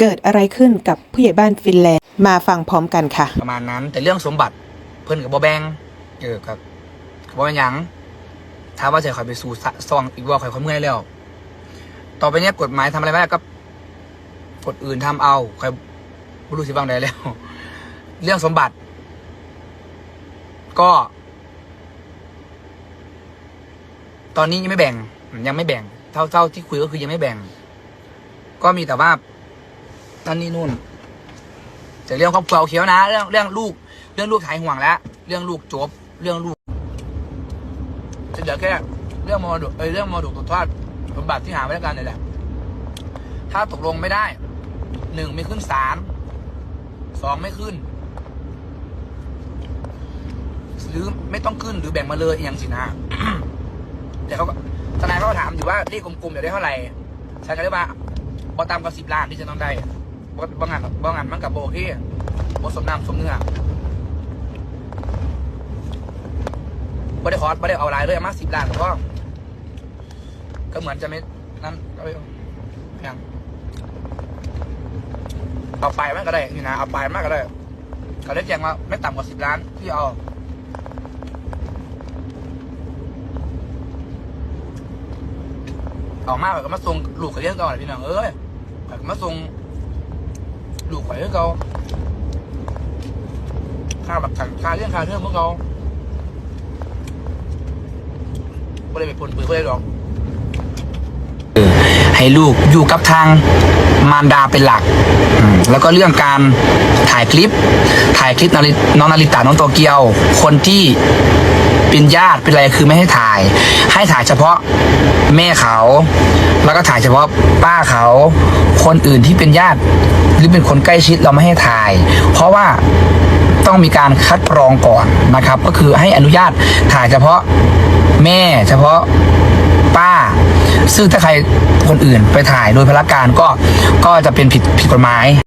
เกิดอะไรขึ้นกับผู้ใหญ่บ้านฟินแลนด์มาฟังพร้อมกันค่ะ ประมาณนั้น แต่เรื่องสมบัติเพิ่นกับบอแบงเออครับกับบอเป็นหยังถ้าว่าจะคอยไปสู่ซองอีกว่าคอยคอยเมื่อยแล้ว ต่อไปเนี้ยกฎหมายทำอะไรไม่ได้ก็กฎอื่นทำเอาคอยไม่รู้สิบ้างใดแล้ว เรื่องสมบัติ ก็ ตอนนี้ยังไม่แบ่ง ยังไม่แบ่ง เท่าเท่าที่คุยก็คือยังไม่แบ่ง ก็มีแต่ว่า นั่นนี่นู่น แต่เรื่องครอบครัวเคแล้วนะ เรื่องเรื่องลูก เรื่องลูกหายห่วงแล้ว เรื่องลูกจบ เรื่องลูกจะเหลือแค่เรื่องมรดกเอ้ยเรื่องมรดกตกทอดสมบัติที่หาไว้แล้วกันนี่แหละ ถ้าตกลงไม่ได้หนึ่งไม่ขึ้นศาลสองไม่ขึ้น หรือไม่ต้องขึ้นหรือแบ่งมาเลยอย่างสินะแต่เขาก็ทนายเขาถามอยู่ว่าเลขกลมๆอยากได้เท่าไหร่ฉันก็เลยว่าพอตามกับสิบล้านที่ฉันต้องได้ บบางงานบางงานมันกับโบที่บสมน้ำสมเนื้อบ่ได้คอร์สบ่ได้เอาอะไรเลยเอามาสิบล้านก็ก็เหมือนจะไม่นั่นก็ไม่ยังเอาไปมากก็ได้นี่นะเอาไปมากก็ได้เขาได้แจ้งว่าไม่ต่ำกว่าสิบล้านที่เอาออกมาแบบก็มาส่งลูกกับเลี้ยงก่อนพี่น้องเอ้ยแบบมาส่ง ลูกข่อยเลี้ยงเขาค่าแบบขันค่าเลี้ยงค่าเรื่องพวกเขาไม่ได้ไปปนปืนไม่ได้หรอกให้ลูกอยู่กับทางมารดาเป็นหลัก แล้วก็เรื่องการถ่ายคลิป ถ่ายคลิปน้องนาริตาน้องโตเกียว คนที่ เป็นญาติเป็นอะไรคือไม่ให้ถ่าย ให้ถ่ายเฉพาะแม่เขา แล้วก็ถ่ายเฉพาะป้าเขา คนอื่นที่เป็นญาติหรือเป็นคนใกล้ชิดเราไม่ให้ถ่าย เพราะว่าต้องมีการคัดกรองก่อนนะครับ ก็คือให้อนุญาตถ่ายเฉพาะแม่เฉพาะป้า ซึ่งถ้าใครคนอื่นไปถ่ายโดยพละการก็ก็จะเป็นผิดผิดกฎหมาย